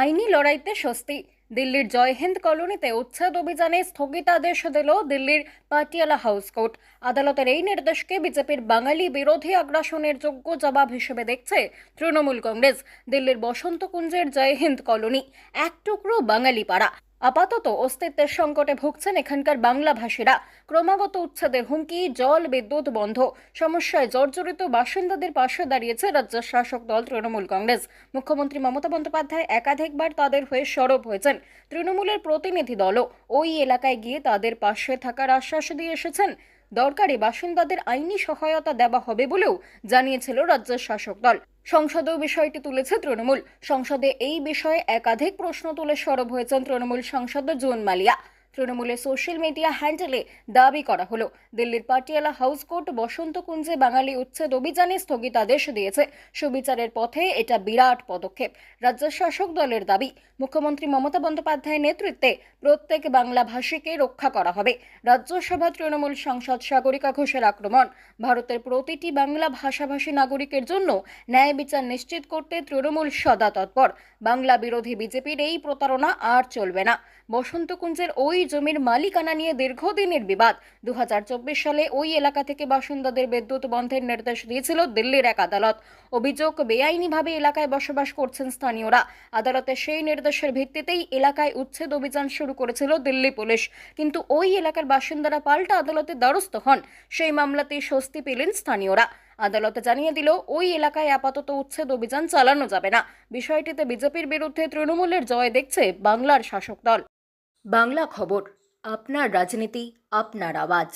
আইনি লড়াইতে স্বস্তি। দিল্লির জয়হিন্দ কলোনিতে উচ্ছেদ অভিযানে স্থগিতাদেশ দিল দিল্লির পাটিয়ালা হাউস কোর্ট। আদালতের এই নির্দেশকে বিজেপির বাঙালি বিরোধী আগ্রাসনের যোগ্য জবাব হিসেবে দেখছে তৃণমূল কংগ্রেস, দিল্লির বসন্তকুঞ্জের জয়হিন্দ কলোনি, এক টুকরো বাঙালি পাড়া আপাতত অস্তিত্বের সংকটে ভুগছেন এখানকার বাংলা ভাষীরা ক্রমাগত উচ্ছেদের হুমকি, জল, বিদ্যুৎ বন্ধ। সমস্যায় জর্জরিত বাসিন্দাদের পাশে দাঁড়িয়েছে রাজ্যের শাসক দল তৃণমূল কংগ্রেস। মুখ্যমন্ত্রী মমতা বন্দ্যোপাধ্যায় একাধিকবার তাদের হয়ে সরব হয়েছেন। তৃণমূলের প্রতিনিধি দলও ওই এলাকায় গিয়ে তাদের পাশে থাকার আশ্বাস দিয়ে এসেছেন। দরকারি বাসিন্দাদের আইনি সহায়তা দেওয়া হবে বলেও জানিয়েছিল রাজ্যের শাসক দল। সংসদেও বিষয়টি তুলেছে তৃণমূল। সংসদে এই বিষয়ে একাধিক প্রশ্ন তুলে সরব হয়েছেন তৃণমূল সাংসদ জুন মালিয়া। তৃণমূলের সোশ্যাল মিডিয়া হ্যান্ডেলে দাবি করা হলো, দিল্লির পাটিয়ালা হাউস কোর্ট বসন্তকুঞ্জে বাঙালি উচ্ছেদ অভিযানে স্থগিতাদেশ দিয়েছে। সুবিচারের পথে এটা বিরাট পদক্ষেপ। রাজ্য শাসক দলের দাবি, মুখ্যমন্ত্রী মমতা বন্দ্যোপাধ্যায়ের নেতৃত্বে প্রত্যেক বাংলা ভাষীকে রক্ষা করা হবে। রাজ্যসভা তৃণমূল সাংসদ সাগরিকা ঘোষের আক্রমণ। ভারতের প্রতিটি বাংলা ভাষাভাষী নাগরিকের জন্য ন্যায় বিচার নিশ্চিত করতে তৃণমূল সদা তৎপর। বাংলা বিরোধী বিজেপির এই প্রতারণা আর চলবে না। বসন্তকুঞ্জের ওই জমির মালিকানা নিয়ে দীর্ঘদিনের বিবাদ। দু হাজার চব্বিশ সালে ওই এলাকা থেকে বাসিন্দাদের বিদ্যুৎ বন্ধের নির্দেশ দিয়েছিল দিল্লির এক আদালত। অভিযোগ বেআইনিভাবে এলাকায় বসবাস করছেন স্থানীয়রা। আদালতের সেই নির্দেশের ভিত্তিতেই এলাকায় উচ্ছেদ অভিযান শুরু করেছিল দিল্লি পুলিশ। কিন্তু ওই এলাকার বাসিন্দারা পাল্টা আদালতে দ্বারস্থ হন। সেই মামলাতে স্বস্তি পেলেন স্থানীয়রা। আদালতে জানিয়ে দিল, ওই এলাকায় আপাতত উচ্ছেদ অভিযান চালানো যাবে না। বিষয়টিতে বিজেপির বিরুদ্ধে তৃণমূলের জয় দেখছে বাংলার শাসক দল। বাংলা খবর, আপনার রাজনীতি, আপনার আওয়াজ।